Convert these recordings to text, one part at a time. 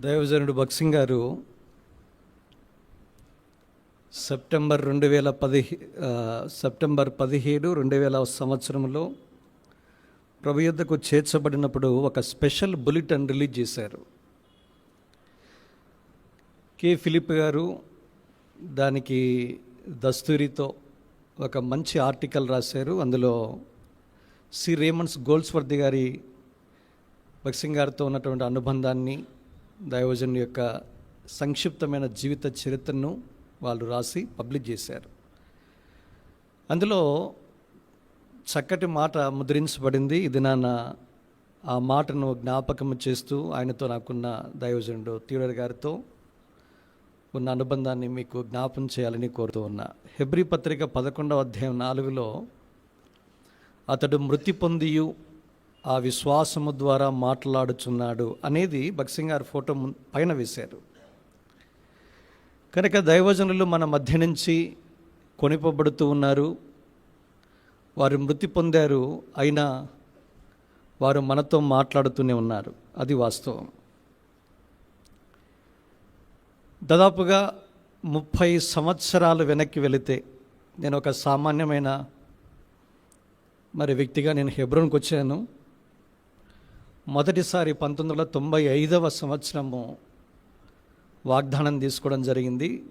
దైవజనుడు భక్సింగ్ గారు సెప్టెంబర్ రెండు వేల పదిహే సెప్టెంబర్ పదిహేడు రెండు వేల సంవత్సరంలో ప్రభు యుద్ధకు చేర్చబడినప్పుడు ఒక స్పెషల్ బులెటిన్ రిలీజ్ చేశారు. కే ఫిలిప్ గారు దానికి దస్తూరితో ఒక మంచి ఆర్టికల్ రాశారు. అందులో సి రేమండ్స్ గోల్స్వర్ది గారి భక్సింగ్ గారితో ఉన్నటువంటి అనుబంధాన్ని దైవజన్ యొక్క సంక్షిప్తమైన జీవిత చరిత్రను వాళ్ళు రాసి పబ్లిష్ చేశారు. అందులో చక్కటి మాట ముద్రించబడింది. ఇది నాన్న ఆ మాటను జ్ఞాపకం చేస్తూ ఆయనతో నాకున్న దైవజనుడు తీడర్ గారితో ఉన్న అనుబంధాన్ని మీకు జ్ఞాపం చేయాలని కోరుతూ ఉన్నా. హెబ్రి పత్రిక పదకొండవ అధ్యాయం నాలుగులో అతడు మృతి పొందియు ఆ విశ్వాసము ద్వారా మాట్లాడుచున్నాడు అనేది భక్సింగ్ గారు ఫోటో పైన వేశారు. కనుక దైవజనులు మన మధ్య నుంచి కొనిపబడుతూ ఉన్నారు. వారు మృతి పొందారు అయినా వారు మనతో మాట్లాడుతూనే ఉన్నారు. అది వాస్తవం. దాదాపుగా ముప్పై సంవత్సరాలు వెనక్కి వెళితే నేను ఒక సామాన్యమైన మరి వ్యక్తిగా నేను హెబ్రోన్కి వచ్చాను. మొదటిసారి పంతొమ్మిది వందల తొంభై ఐదవ సంవత్సరము వాగ్దానం తీసుకోవడం జరిగింది.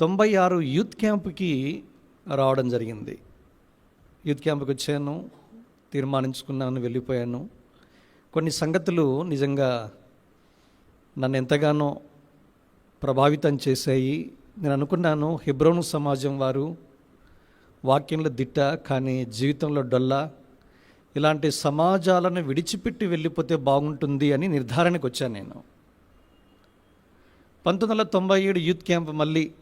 తొంభై ఆరు యూత్ క్యాంప్కి రావడం జరిగింది. యూత్ క్యాంప్కి వచ్చాను తీర్మానించుకున్నాను వెళ్ళిపోయాను. కొన్ని సంగతులు నిజంగా నన్ను ఎంతగానో ప్రభావితం చేశాయి. నేను అనుకున్నాను హిబ్రోను సమాజం వారు వాక్యంలో దిట్ట కానీ జీవితంలో డొల్లా. ఇలాంటి సమాజాలను విడిచిపెట్టి వెళ్ళిపోతే బాగుంటుంది అని నిర్ధారణకు వచ్చాను నేను. పంతొమ్మిది వందల తొంభై ఏడు యూత్ క్యాంప్ మళ్ళీ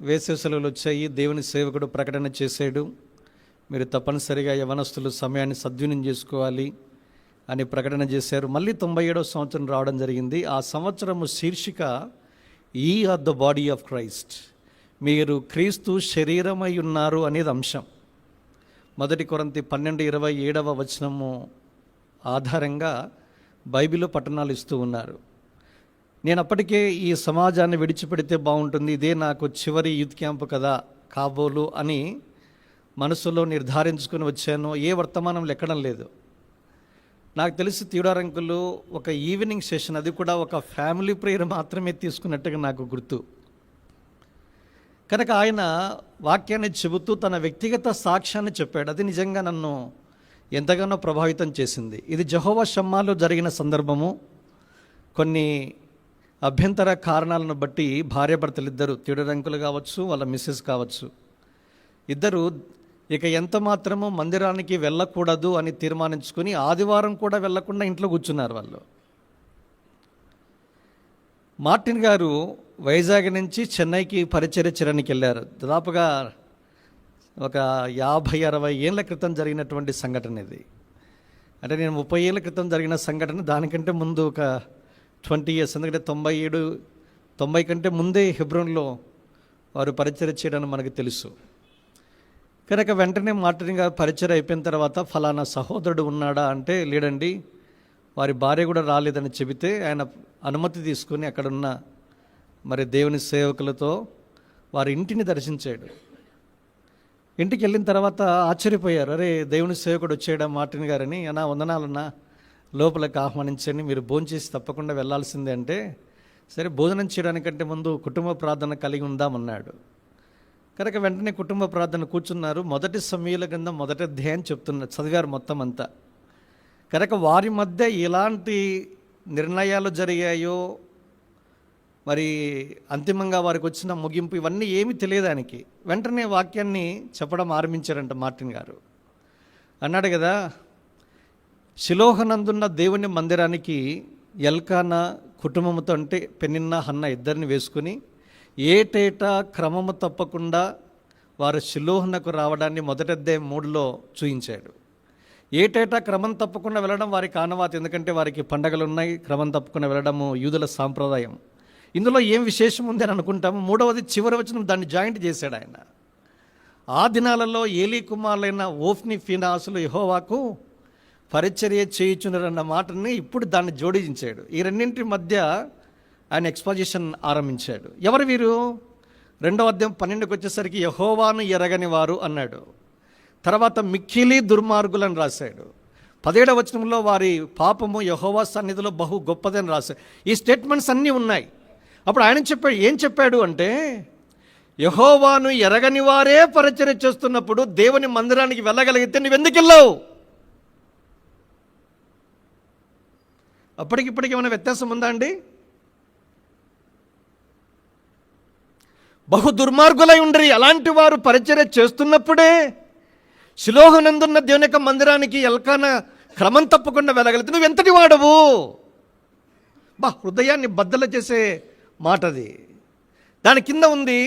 వేసవి సెలవులు వచ్చాయి. దేవుని సేవకుడు ప్రకటన చేశాడు. మీరు తప్పనిసరిగా యవనస్తులు సమయాన్ని సద్వినియోగం చేసుకోవాలి అని ప్రకటన చేశారు. మళ్ళీ తొంభై ఏడవ సంవత్సరం రావడం జరిగింది. ఆ సంవత్సరము శీర్షిక ఈ are the body of Christ మీరు క్రీస్తు శరీరమై ఉన్నారు అనేది అంశం. మొదటి కొరంతి పన్నెండు ఇరవై ఏడవ వచనము ఆధారంగా బైబిల్ పట్టణాలు ఇస్తూ ఉన్నారు. నేను అప్పటికే ఈ సమాజాన్ని విడిచిపెడితే బాగుంటుంది. ఇదే నాకు చివరి యూత్ క్యాంపు కదా కాబోలు అని మనసులో నిర్ధారించుకుని వచ్చాను. ఏ వర్తమానం లెక్కడం లేదు. నాకు తెలిసి తీడారంకులు ఒక ఈవినింగ్ సెషన్ అది కూడా ఒక ఫ్యామిలీ ప్రేయర్ మాత్రమే తీసుకున్నట్టుగా నాకు గుర్తు. కనుక ఆయన వాక్యాన్ని చెబుతూ తన వ్యక్తిగత సాక్ష్యాన్ని చెప్పాడు. అది నిజంగా నన్ను ఎంతగానో ప్రభావితం చేసింది. ఇది జహోవా షమ్మాలో జరిగిన సందర్భము. కొన్ని అభ్యంతర కారణాలను బట్టి భార్యాభర్తలిద్దరూ ఇద్దరు తీడరంకులు కావచ్చు వాళ్ళ మిస్సెస్ కావచ్చు. ఇద్దరు ఇక ఎంత మాత్రము మందిరానికి వెళ్ళకూడదు అని తీర్మానించుకుని ఆదివారం కూడా వెళ్ళకుండా ఇంట్లో కూర్చున్నారు వాళ్ళు. మార్టిన్ గారు వైజాగ్ నుంచి చెన్నైకి పరిచర్య చేయడానికి వెళ్ళారు. దాదాపుగా ఒక యాభై అరవై ఏళ్ళ క్రితం జరిగినటువంటి సంఘటన ఇది. అంటే నేను ముప్పై ఏళ్ళ క్రితం జరిగిన సంఘటన దానికంటే ముందు ఒక ట్వంటీ ఇయర్స్ ఎందుకంటే తొంభై ఏడు తొంభై కంటే ముందే హెబ్రోన్లో వారు పరిచయం చేయడం మనకు తెలుసు. కనుక వెంటనే మార్టిన్ గారు పరిచయం అయిపోయిన తర్వాత ఫలానా సహోదరుడు ఉన్నాడా అంటే లేడండి వారి భార్య కూడా రాలేదని చెబితే ఆయన అనుమతి తీసుకొని అక్కడున్న మరి దేవుని సేవకులతో వారి ఇంటిని దర్శించాడు. ఇంటికి వెళ్ళిన తర్వాత ఆశ్చర్యపోయారు. అరే దేవుని సేవకుడు వచ్చాడా మార్టిన్ గారని. అన్నా వందనాలన్నా. లోపలికి ఆహ్వానించండి. మీరు భోంచేసి తప్పకుండా వెళ్ళాల్సిందే అంటే సరే భోజనం చేయడానికంటే ముందు కుటుంబ ప్రార్థన కలిగి ఉందామన్నాడు కనుక వెంటనే కుటుంబ ప్రార్థన కూర్చున్నారు. మొదటి సమయాల కింద మొదటి అధ్యాయం చెప్తున్నారు చదివారు మొత్తం అంతా. కనుక వారి మధ్య ఎలాంటి నిర్ణయాలు జరిగాయో మరి అంతిమంగా వారికి వచ్చిన ముగింపు ఇవన్నీ ఏమీ తెలియదానికి. వెంటనే వాక్యాన్ని చెప్పడం ఆరంభించారంట మార్టిన్ గారు. అన్నాడు కదా శిలోహనందున్న దేవుని మందిరానికి ఎల్కానా కుటుంబంతో అంటే పెనిన్న హన్న ఇద్దరిని వేసుకుని ఏటేటా క్రమము తప్పకుండా వారు శిలోహనకు రావడాన్ని మొదటద్దే మూడులో చూయించాడు. ఏటేటా క్రమం తప్పకుండా వెళ్ళడం వారికి ఆనవాతి ఎందుకంటే వారికి పండగలు ఉన్నాయి క్రమం తప్పకుండా వెళ్ళడము యూదుల సాంప్రదాయం. ఇందులో ఏం విశేషం ఉంది అని అనుకుంటాము? మూడవది చివరి వచ్చిన దాన్ని జాయింట్ చేశాడు ఆయన. ఆ దినాలలో ఏలీ కుమారులైన ఓఫ్ని ఫినాసులు యహోవాకు పరిచర్య చేయుచున్నారన్న మాటని ఇప్పుడు దాన్ని జోడించాడు. ఈ రెండింటి మధ్య ఆయన ఎక్స్పోజిషన్ ఆరంభించాడు. ఎవరు వీరు? రెండవ అధ్యాయం పన్నెండుకి వచ్చేసరికి యహోవాను ఎరగని వారు అన్నాడు. తర్వాత మిక్కిలి దుర్మార్గులని రాశాడు. పదిహేడవ వచనంలో వారి పాపము యహోవా సన్నిధిలో బహు గొప్పదని రాశాడు. ఈ స్టేట్మెంట్స్ అన్నీ ఉన్నాయి. అప్పుడు ఆయన చెప్పాడు ఏం చెప్పాడు అంటే యహోవాను ఎరగని వారే పరిచయం చేస్తున్నప్పుడు దేవుని మందిరానికి వెళ్ళగలిగితే నువ్వెందుకు వెళ్ళావు? అప్పటికిప్పటికి ఏమైనా వ్యత్యాసం ఉందా అండి? బహు దుర్మార్గులై ఉండ్రి. అలాంటి వారు పరిచర్య చేస్తున్నప్పుడే శిలోహనందున్న దేవుని యొక్క మందిరానికి ఎల్కాన క్రమం తప్పకుండా వెళ్ళగలిగితే నువ్వు ఎంతటి వాడవు? బా హృదయాన్ని బద్దల చేసే మాటది. దాని కింద ఉంది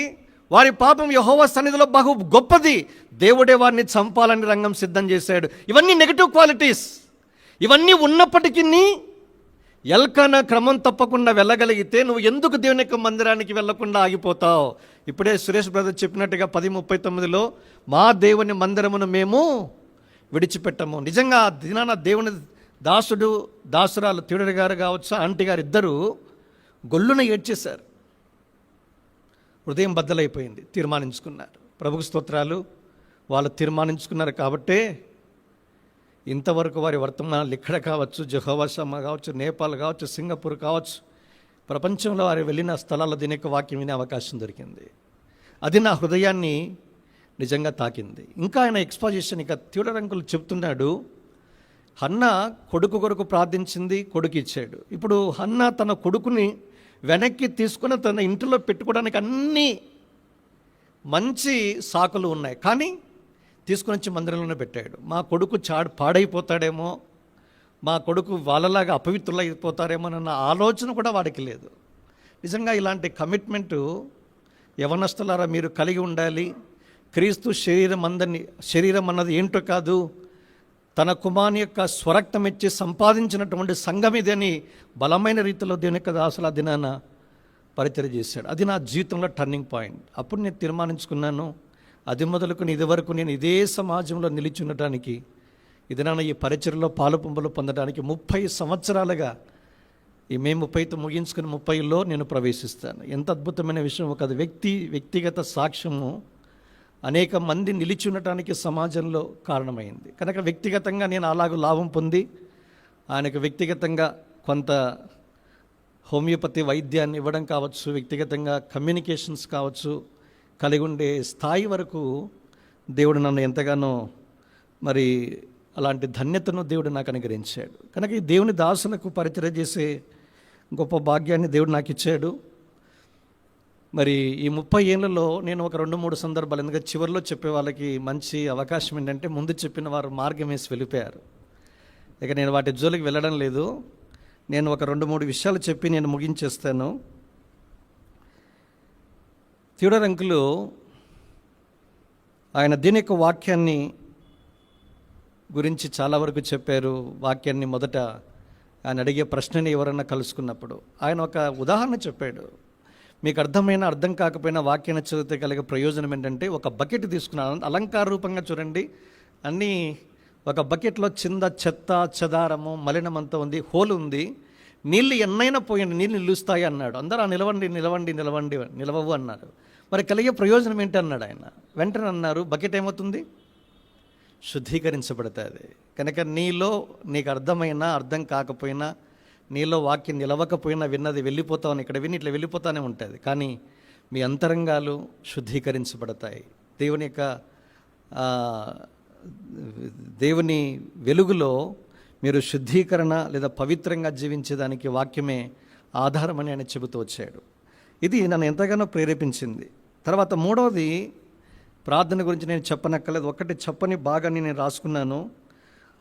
వారి పాపం యహోవ సన్నిధిలో బహు గొప్పది. దేవుడే వారిని చంపాలని రంగం సిద్ధం చేశాడు. ఇవన్నీ నెగిటివ్ క్వాలిటీస్ ఇవన్నీ ఉన్నప్పటికీ ఎల్కన క్రమం తప్పకుండా వెళ్ళగలిగితే నువ్వు ఎందుకు దేవుని యొక్క మందిరానికి వెళ్ళకుండా ఆగిపోతావు? ఇప్పుడే సురేష్ బ్రదర్ చెప్పినట్టుగా పది ముప్పై తొమ్మిదిలో మా దేవుని మందిరమును మేము విడిచిపెట్టము. నిజంగా దినాన దేవుని దాసుడు దాసురాలు తిరుడు గారు కావచ్చు ఆంటీ గారు ఇద్దరు గొల్లున ఏడ్చేశారు. హృదయం బద్దలైపోయింది. తీర్మానించుకున్నారు. ప్రభుకు స్తోత్రాలు. వాళ్ళు తీర్మానించుకున్నారు కాబట్టే ఇంతవరకు వారి వర్తమానాలు ఇక్కడ కావచ్చు జహోవాసమ్మ కావచ్చు నేపాల్ కావచ్చు సింగపూర్ కావచ్చు ప్రపంచంలో వారు వెళ్ళిన స్థలాల్లో దీని యొక్క వాక్యం వినే అవకాశం దొరికింది. అది నా హృదయాన్ని నిజంగా తాకింది. ఇంకా ఆయన ఎక్స్పోజిషన్ ఇక తీవ్రంకులు చెప్తున్నాడు. హన్న కొడుకు కొడుకు ప్రార్థించింది కొడుకు ఇచ్చాడు. ఇప్పుడు హన్న తన కొడుకుని వెనక్కి తీసుకుని తన ఇంటిలో పెట్టుకోవడానికి అన్నీ మంచి సాకులు ఉన్నాయి. కానీ తీసుకుని వచ్చి మందిరంలోనే పెట్టాడు. మా కొడుకు చాడు పాడైపోతాడేమో మా కొడుకు వాళ్ళలాగా అపవిత్రులైపోతారేమో అన్న ఆలోచన కూడా వాడికి లేదు. నిజంగా ఇలాంటి కమిట్మెంటు యవనస్తులారా మీరు కలిగి ఉండాలి. క్రీస్తు శరీరం అందని శరీరం అన్నది ఏంటో కాదు తన కుమారుని యొక్క స్వరక్తం ఇచ్చి సంపాదించినటువంటి సంఘం ఇదని బలమైన రీతిలో దేవుని యొక్క దాసుల దినాన పరిచయం చేశాడు. అది నా జీవితంలో టర్నింగ్ పాయింట్ అప్పుడు నేను తీర్మానించుకున్నాను అది మొదలుకుని ఇది వరకు నేను ఇదే సమాజంలో నిలిచి ఉండటానికి ఇది నా ఈ పరిచయలో పాలు పంపులు పొందడానికి ముప్పై సంవత్సరాలుగా ఈ మే ముప్పైతో ముగించుకుని ముప్పైలో నేను ప్రవేశిస్తాను. ఎంత అద్భుతమైన విషయం. ఒక వ్యక్తి వ్యక్తిగత సాక్ష్యము అనేక మంది నిలిచి ఉండటానికి సమాజంలో కారణమైంది. కనుక వ్యక్తిగతంగా నేను అలాగూ లాభం పొంది ఆయనకు వ్యక్తిగతంగా కొంత హోమియోపతి వైద్యాన్ని ఇవ్వడం కావచ్చు వ్యక్తిగతంగా కమ్యూనికేషన్స్ కావచ్చు కలిగి ఉండే స్థాయి వరకు దేవుడు నన్ను ఎంతగానో మరి అలాంటి ధన్యతను దేవుడు నాకు అనుగ్రహించాడు. కనుక ఈ దేవుని దాసులకు పరిచయం చేసే గొప్ప భాగ్యాన్ని దేవుడు నాకు ఇచ్చాడు. మరి ఈ ముప్పై ఏళ్ళలో నేను ఒక రెండు మూడు సందర్భాలు ఎందుకంటే చివరిలో చెప్పే వాళ్ళకి మంచి అవకాశం ఏంటంటే ముందు చెప్పిన వారు మార్గం వేసి వెళ్ళిపోయారు. ఇక నేను వాటి జోలికి వెళ్ళడం లేదు. నేను ఒక రెండు మూడు విషయాలు చెప్పి నేను ముగించేస్తాను. థియోడర్ అంకులు ఆయన దీని యొక్క వాక్యాన్ని గురించి చాలా వరకు చెప్పారు. వాక్యాన్ని మొదట ఆయన అడిగే ప్రశ్నని ఎవరన్నా కలుసుకున్నప్పుడు. ఆయన ఒక ఉదాహరణ చెప్పాడు. మీకు అర్థమైన అర్థం కాకపోయినా వాక్యాన్ని చదివితే కలిగే ప్రయోజనం ఏంటంటే ఒక బకెట్ తీసుకున్నాను. అలంకార రూపంగా చూడండి. అన్నీ ఒక బకెట్లో చింద చెత్త చెదారము మలినమంతా ఉంది హోల్ ఉంది. నీళ్ళు ఎన్నైనా పోయండి నీళ్ళు నిలుస్తాయి అన్నాడు. అందరూ "ఆ, నిలవండి నిలవండి నిలవండి నిలవవు అన్నారు. మరి కలిగే ప్రయోజనం ఏంటి అన్నాడు ఆయన. వెంటనే అన్నారు బకెట్ ఏమవుతుంది? శుద్ధీకరించబడుతుంది. కనుక నీలో నీకు అర్థమైనా అర్థం కాకపోయినా నీలో వాక్యం నిలవకపోయినా విన్నది వెళ్ళిపోతామని ఇక్కడ విని ఇట్లా వెళ్ళిపోతానే ఉంటుంది. కానీ మీ అంతరంగాలు శుద్ధీకరించబడతాయి. దేవుని యొక్క దేవుని వెలుగులో మీరు శుద్ధీకరణ లేదా పవిత్రంగా జీవించేదానికి వాక్యమే ఆధారమని ఆయన చెబుతూ వచ్చాడు. ఇది నన్ను ఎంతగానో ప్రేరేపించింది. తర్వాత మూడవది ప్రార్థన గురించి నేను చెప్పనక్కర్లేదు. ఒకటి చెప్పని బాగా నేను రాసుకున్నాను.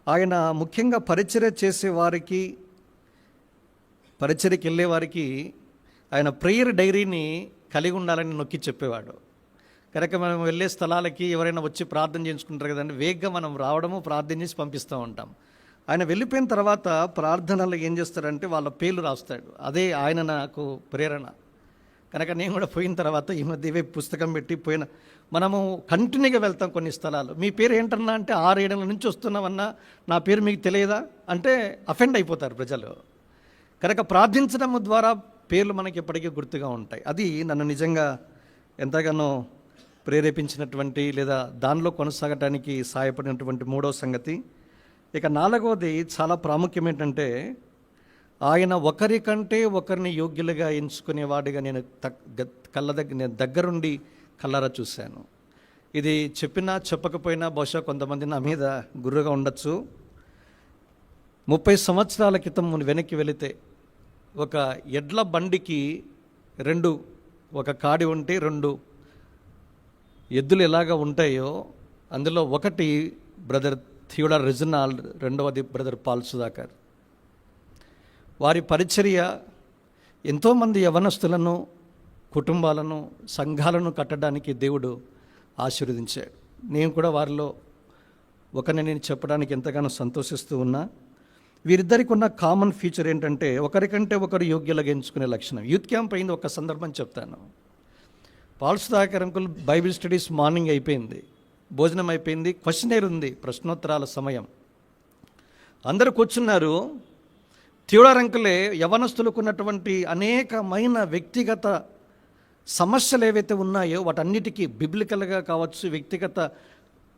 ఆయన ముఖ్యంగా పరిచర్య చేసే వారికి పరిచర్యకి వెళ్ళే వారికి ఆయన ప్రేయర్ డైరీని కలిగి ఉండాలని నొక్కి చెప్పేవాడు. కనుక మనం వెళ్ళే స్థలాలకి ఎవరైనా వచ్చి ప్రార్థన చేయించుకుంటారు కదండి వేగంగా మనం రావడము ప్రార్థన చేసి పంపిస్తూ ఉంటాం. ఆయన వెళ్ళిపోయిన తర్వాత ప్రార్థనలు ఏం చేస్తారంటే వాళ్ళ పేర్లు రాస్తాడు. అదే ఆయన నాకు ప్రేరణ. కనుక నేను కూడా పోయిన తర్వాత ఈ మధ్య ఇవే పుస్తకం పెట్టి పోయిన మనము కంటిన్యూగా వెళ్తాం కొన్ని స్థలాలు. మీ పేరు ఏంటన్నా అంటే ఆరు ఏడల నుంచి వస్తున్నామన్నా నా పేరు మీకు తెలియదా? అంటే అఫెండ్ అయిపోతారు ప్రజలు. కనుక ప్రార్థించడం ద్వారా పేర్లు మనకి ఎప్పటికీ గుర్తుగా ఉంటాయి. అది నన్ను నిజంగా ఎంతగానో ప్రేరేపించినటువంటి లేదా దానిలో కొనసాగటానికి సహాయపడినటువంటి మూడో సంగతి. ఇక నాలుగవది చాలా ప్రాముఖ్యం ఏంటంటే ఆయన ఒకరి కంటే ఒకరిని యోగ్యులుగా ఎంచుకునేవాడిగా నేను గ- కళ్ళ దగ్గర నేను దగ్గరుండి కళ్ళారా చూశాను. ఇది చెప్పినా చెప్పకపోయినా బహుశా కొంతమంది నా మీద గుర్రుగా ఉండొచ్చు. ముప్పై సంవత్సరాల క్రితం వెనక్కి వెళితే ఒక ఎడ్ల బండికి రెండు ఒక కాడి ఉంటే రెండు. ఎద్దులు ఎలాగ ఉంటాయో అందులో ఒకటి బ్రదర్ థియోడా రిజనాల్ రెండవది బ్రదర్ పాల్ సుధాకర్. వారి పరిచర్య ఎంతోమంది యవనస్తులను కుటుంబాలను సంఘాలను కట్టడానికి దేవుడు ఆశీర్వదించాడు. నేను కూడా వారిలో ఒకరిని నేను చెప్పడానికి ఎంతగానో సంతోషిస్తూ ఉన్నా. వీరిద్దరికి ఉన్న కామన్ ఫీచర్ ఏంటంటే ఒకరికంటే ఒకరు యోగ్యులుగా ఎంచుకునే లక్షణం. యూత్ క్యాంప్ అయింది ఒక సందర్భం చెప్తాను. Paul Sudhakar Bible studies morning అయిపోయింది. భోజనం అయిపోయింది. క్వశ్చనేర్ ఉంది ప్రశ్నోత్తరాల సమయం. అందరూ కూర్చున్నారు. థియోడర్ అంకులే యవనస్తులకు ఉన్నటువంటి అనేకమైన వ్యక్తిగత సమస్యలు ఏవైతే ఉన్నాయో వాటన్నిటికీ బిబ్లికల్గా కావచ్చు వ్యక్తిగత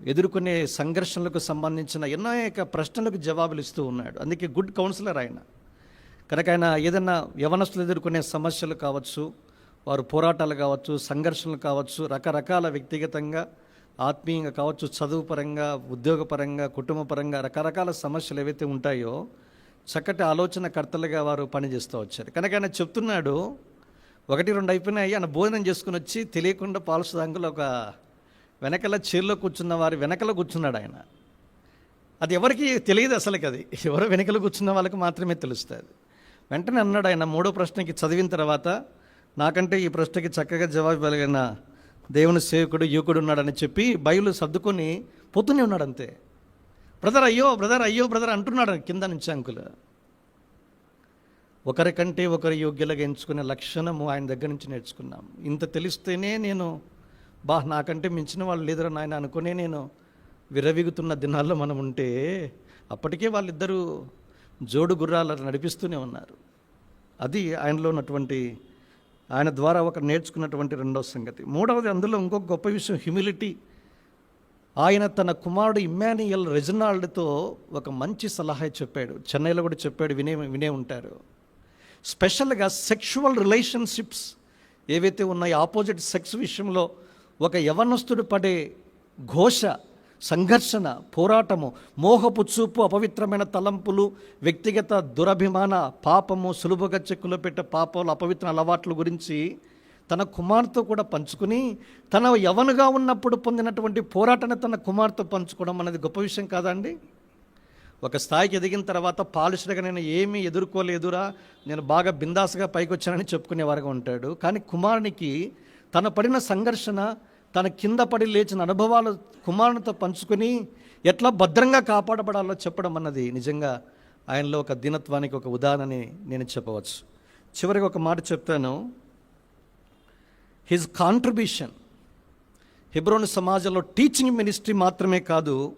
ఎదుర్కొనే సంఘర్షణలకు సంబంధించిన అనేక ప్రశ్నలకు జవాబులు ఇస్తూ ఉన్నాడు. అందుకే గుడ్ కౌన్సిలర్ ఆయన. కనుక ఆయన ఏదైనా యవనస్తులు ఎదుర్కొనే సమస్యలు కావచ్చు వారు పోరాటాలు కావచ్చు సంఘర్షణలు కావచ్చు రకరకాల వ్యక్తిగతంగా ఆత్మీయంగా కావచ్చు చదువు పరంగా ఉద్యోగపరంగా కుటుంబపరంగా రకరకాల సమస్యలు ఏవైతే ఉంటాయో చక్కటి ఆలోచనకర్తలుగా వారు పనిచేస్తూ వచ్చారు. కనుక ఆయన చెప్తున్నాడు ఒకటి రెండు అయిపోయినాయి ఆయన భోజనం చేసుకుని వచ్చి తెలియకుండా పాలసుదాంగులు ఒక వెనకల చీరలో కూర్చున్న వారి వెనకల కూర్చున్నాడు ఆయన. అది ఎవరికి తెలియదు అసలుకి అది. ఎవరో వెనకలు కూర్చున్న వాళ్ళకి మాత్రమే తెలుస్తుంది. వెంటనే అన్నాడు ఆయన మూడో ప్రశ్నకి చదివిన తర్వాత నాకంటే ఈ ప్రశ్నకి చక్కగా జవాబు ఇవ్వగలిగిన దేవుని సేవకుడు యువకుడు ఉన్నాడని చెప్పి బయలు సర్దుకొని పోతూనే ఉన్నాడు అంతే బ్రదర్ అయ్యో బ్రదర్ అయ్యో బ్రదర్ అంటున్నాడు కింద నుంచి అంకులు. ఒకరికంటే ఒకరి యోగ్యులుగా ఎంచుకునే లక్షణము ఆయన దగ్గర నుంచి నేర్చుకున్నాం. ఇంత తెలిస్తేనే నేను బా నాకంటే మించిన వాళ్ళు లేదురా నాయన అనుకునే నేను విరవిగుతున్న దినాల్లో మనం ఉంటే అప్పటికే వాళ్ళిద్దరూ జోడు గుర్రాలు నడిపిస్తూనే ఉన్నారు. అది ఆయనలో ఉన్నటువంటి ఆయన ద్వారా ఒక నేర్చుకున్నటువంటి రెండవ సంగతి. మూడవది అందులో ఇంకొక గొప్ప విషయం హ్యూమిలిటీ ఆయన తన కుమారుడు ఇమ్మాన్యుయల్ రెజినాల్డ్తో ఒక మంచి సలహా చెప్పాడు. చెన్నైలో కూడా చెప్పాడు వినే వినే ఉంటారు. స్పెషల్గా సెక్షువల్ రిలేషన్షిప్స్ ఏవైతే ఉన్నాయో ఆపోజిట్ సెక్స్ విషయంలో ఒక యవనస్తుడు పడే ఘోష సంఘర్షణ పోరాటము మోహపు చూపు అపవిత్రమైన తలంపులు వ్యక్తిగత దురభిమాన పాపము సులువుగా చెక్కులో పెట్టే పాపాలు అపవిత్ర అలవాట్ల గురించి తన కుమార్తె కూడా పంచుకుని తన యవనుగా ఉన్నప్పుడు పొందినటువంటి పోరాటాన్ని తన కుమార్తె పంచుకోవడం అనేది గొప్ప విషయం కాదండి ఒక స్థాయికి ఎదిగిన తర్వాత పాలిష్డ్గా నేను ఏమీ ఎదుర్కోలేదురా నేను బాగా బిందాసుగా పైకి వచ్చానని చెప్పుకునేవారుగా ఉంటాడు. కానీ కుమారునికి తన పడిన సంఘర్షణ తన కింద పడి లేచిన అనుభవాలు కుమారునితో పంచుకొని ఎట్లా భద్రంగా కాపాడబడాలో చెప్పడం అన్నది నిజంగా ఆయనలో ఒక దీనత్వానికి ఒక ఉదాహరణని నేను చెప్పవచ్చు. చివరికి ఒక మాట చెప్తాను. హిజ్ కాంట్రిబ్యూషన్ హిబ్రోన్ సమాజంలో టీచింగ్ మినిస్ట్రీ మాత్రమే కాదు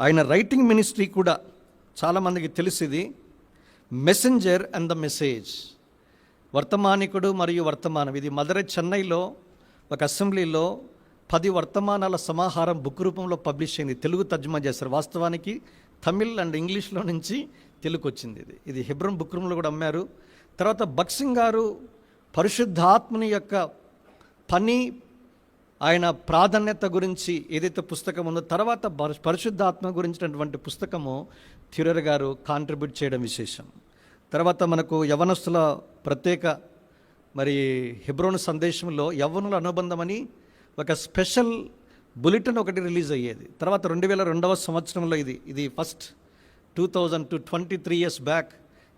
ఆయన రైటింగ్ మినిస్ట్రీ కూడా చాలామందికి తెలిసింది మెసెంజర్ అండ్ ద మెసేజ్ వర్తమానికుడు మరియు వర్తమానం. ఇది మదరై చెన్నైలో ఒక అసెంబ్లీలో పది వర్తమానాల సమాహారం బుక్ రూపంలో పబ్లిష్ అయింది. తెలుగు తర్జుమా చేశారు. వాస్తవానికి తమిళ్ అండ్ ఇంగ్లీష్లో నుంచి తెలుగు వచ్చింది ఇది. ఇది హిబ్రం బుక్ రూమ్లో కూడా అమ్మారు. తర్వాత బక్సింగ్ గారు పరిశుద్ధాత్మని యొక్క పని ఆయన ప్రాధాన్యత గురించి ఏదైతే పుస్తకం ఉందో తర్వాత పరిశుద్ధాత్మ గురించినటువంటి పుస్తకము థ్యూరర్ గారు కాంట్రిబ్యూట్ చేయడం విశేషం. తర్వాత మనకు యవనస్తుల ప్రత్యేక మరి హెబ్రోన్ సందేశంలో యవ్వనుల అనుబంధమని ఒక స్పెషల్ బులెటిన్ ఒకటి రిలీజ్ అయ్యేది. తర్వాత రెండు వేల రెండవ సంవత్సరంలో ఇది ఇది first two thousand two twenty three years back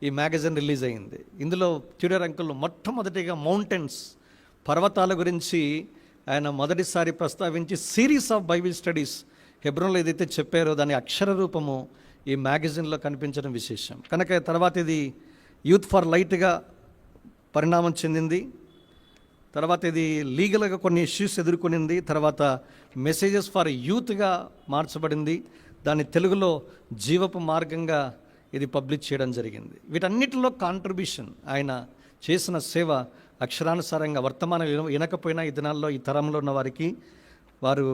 ఈ మ్యాగజైన్ రిలీజ్ అయింది ఇందులో ట్యూడర్ అంకుల్ మొట్టమొదటిగా మౌంటైన్స్ పర్వతాల గురించి ఆయన మొదటిసారి ప్రస్తావించి సిరీస్ ఆఫ్ బైబిల్ స్టడీస్ హెబ్రోన్లో ఏదైతే చెప్పారో దాని అక్షర రూపము ఈ మ్యాగజైన్లో కనిపించడం విశేషం. కనుక తర్వాత ఇది యూత్ ఫర్ లైట్గా పరిణామం చెందింది. తర్వాత ఇది లీగల్గా కొన్ని ఇష్యూస్ ఎదుర్కొనింది. తర్వాత మెసేజెస్ ఫర్ యూత్గా మార్చబడింది. దాన్ని తెలుగులో జీవపు మార్గంగా ఇది పబ్లిష్ చేయడం జరిగింది. వీటన్నిటిలో కాంట్రిబ్యూషన్ ఆయన చేసిన సేవ అక్షరానుసారంగా వర్తమానం వినకపోయినా ఈ దినాల్లో ఈ తరంలో ఉన్న వారికి వారు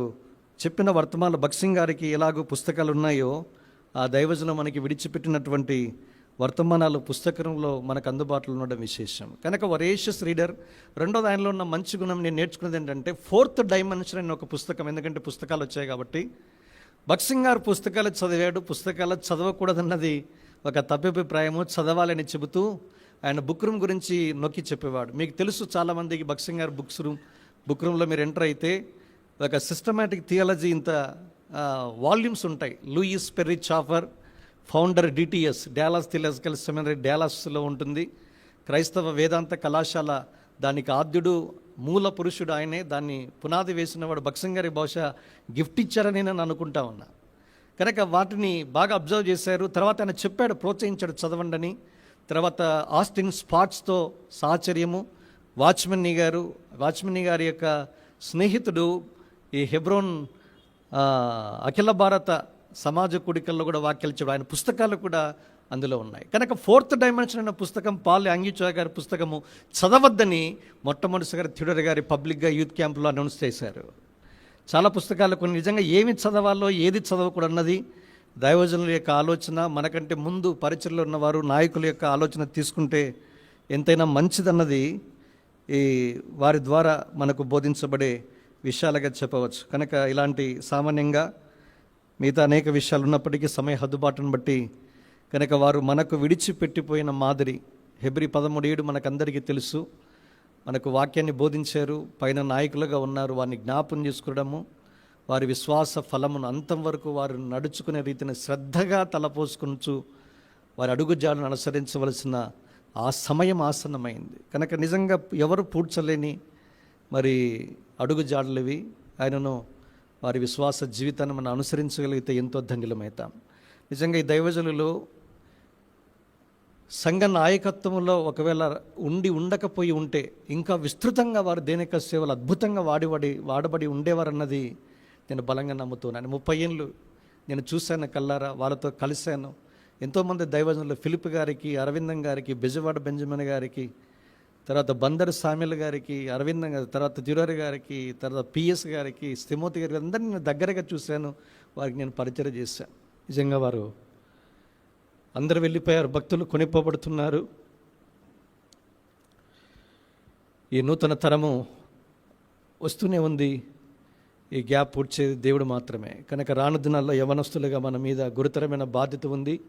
చెప్పిన వర్తమానాలు భక్సింగ్ గారికి ఎలాగో పుస్తకాలు ఉన్నాయో ఆ దైవజనం మనకి విడిచిపెట్టినటువంటి వర్తమానాలు పుస్తకంలో మనకు అందుబాటులో ఉండడం విశేషం. కనుక వరేషియస్ రీడర్ రెండో దానిలో ఉన్న మంచి గుణం నేను నేర్చుకున్నది ఏంటంటే ఫోర్త్ డైమెన్షన్ అనే ఒక పుస్తకం ఎందుకంటే పుస్తకాలు వచ్చాయి కాబట్టి. బక్సింగ్ గారు పుస్తకాలు చదివాడు పుస్తకాలు చదవకూడదన్నది ఒక తప్పిప్రాయము చదవాలని చెబుతూ ఆయన బుక్ రూమ్ గురించి నొక్కి చెప్పేవాడు. మీకు తెలుసు చాలామందికి భక్సింగ్ గారు బుక్స్ రూమ్ బుక్ రూమ్లో మీరు ఎంటర్ అయితే ఒక సిస్టమేటిక్ థియాలజీ ఇంత వాల్యూమ్స్ ఉంటాయి. Lewis Perry Chafer founder DTS Dallas Theological Seminary డాలస్లో ఉంటుంది. క్రైస్తవ వేదాంత కళాశాల దానికి ఆద్యుడు మూల పురుషుడు ఆయనే. దాన్ని పునాది వేసినవాడు భక్సింగ్ బహుశా గిఫ్ట్ ఇచ్చారని నేను అనుకుంటా ఉన్నా. కనుక వాటిని బాగా అబ్జర్వ్ చేశారు. తర్వాత ఆయన చెప్పాడు ప్రోత్సహించాడు చదవండని. తర్వాత ఆస్టిన్ స్పాట్స్తో సాహచర్యము వాచ్మెన్ని గారు వాచ్మెన్ని గారి యొక్క స్నేహితుడు ఈ హెబ్రోన్ అఖిల భారత సమాజ కూడికల్లో కూడా వాక్యాలు చెప్పాడు ఆయన పుస్తకాలు కూడా అందులో ఉన్నాయి. కనుక ఫోర్త్ డైమెన్షన్ అనే పుస్తకం పాల్ అంగీచోయ గారి పుస్తకము చదవద్దని మొట్టమొదటిసారి థ్యూడర్ గారి పబ్లిక్గా యూత్ క్యాంపులో అనౌన్స్ చేశారు. చాలా పుస్తకాలు కొన్ని నిజంగా ఏమి చదవాలో ఏది చదవకూడదు అన్నది దైవజనుల యొక్క ఆలోచన. మనకంటే ముందు పరిచయలో ఉన్నవారు నాయకుల యొక్క ఆలోచన తీసుకుంటే ఎంతైనా మంచిదన్నది ఈ వారి ద్వారా మనకు బోధించబడే విషయాలుగా చెప్పవచ్చు. కనుక ఇలాంటి సామాన్యంగా మిగతా అనేక విషయాలు ఉన్నప్పటికీ సమయ హద్దుబాటును బట్టి కనుక వారు మనకు విడిచిపెట్టిపోయిన మాదిరి హెబ్రి పదమూడు ఏడు మనకందరికీ తెలుసు. మనకు వాక్యాన్ని బోధించారు. పైన నాయకులుగా ఉన్నారు. వారిని జ్ఞాపం చేసుకోవడము వారి విశ్వాస ఫలమును అంతం వరకు వారు నడుచుకునే రీతిని శ్రద్ధగా తలపోసుకొనుచు వారి అడుగుజాలను అనుసరించవలసిన ఆ సమయం ఆసన్నమైంది. కనుక నిజంగా ఎవరు పూడ్చలేని మరి అడుగుజాడలివి. ఆయనను వారి విశ్వాస జీవితాన్ని మనం అనుసరించగలిగితే ఎంతో ధన్యులమవుతాం నిజంగా ఈ దైవజనులు సంఘ నాయకత్వంలో ఒకవేళ ఉండి ఉండకపోయి ఉంటే ఇంకా విస్తృతంగా వారు దేనిక సేవలు అద్భుతంగా వాడిబడి వాడబడి ఉండేవారన్నది నేను బలంగా నమ్ముతున్నాను. ముప్పై ఏళ్ళు నేను చూశాను కల్లారా వాళ్ళతో కలిశాను. ఎంతోమంది దైవజనులు ఫిలిప్ గారికి అరవిందం గారికి బెజవాడ బెంజమిన్ గారికి తర్వాత బందరు సామెల్ గారికి అరవిందం గారి తర్వాత తిరువరి గారికి తర్వాత పిఎస్ గారికి స్థిమోతి గారికి అందరినీ నేను దగ్గరగా చూశాను. వారికి నేను పరిచయం చేశాను. నిజంగా వారు అందరు వెళ్ళిపోయారు. భక్తులు కొనిపోబడుతున్నారు. ఈ నూతన తరము వస్తూనే ఉంది. ఈ గ్యాప్ పూడ్చేది దేవుడు మాత్రమే. కనుక రాను దినాల్లో యవనస్తులుగా మన మీద గురుతరమైన బాధ్యత ఉంది.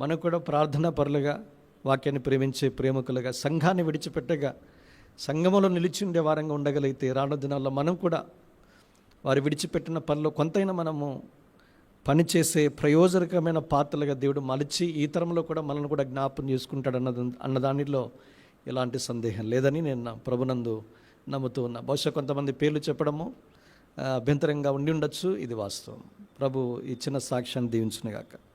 మనకు కూడా ప్రార్థనా పరులుగా వాక్యాన్ని ప్రేమించే ప్రేమికులుగా సంఘాన్ని విడిచిపెట్టగా సంఘములో నిలిచి ఉండే వారంగా ఉండగలిగితే రాను దినాల్లో మనం కూడా వారు విడిచిపెట్టిన పనిలో కొంతైనా మనము పనిచేసే ప్రయోజనకమైన పాత్రలుగా దేవుడు మలిచి ఈ తరంలో కూడా మనల్ని కూడా జ్ఞాపం చేసుకుంటాడు అన్నది అన్న దానిలో ఎలాంటి సందేహం లేదని నేను నా ప్రభునందు నమ్ముతూ ఉన్నా. బహుశా కొంతమంది పేర్లు చెప్పడము అభ్యంతరంగా ఉండి ఉండొచ్చు. ఇది వాస్తవం. ప్రభు ఇచ్చిన సాక్ష్యాన్ని సాక్ష్యాన్ని దీవించునుగాక.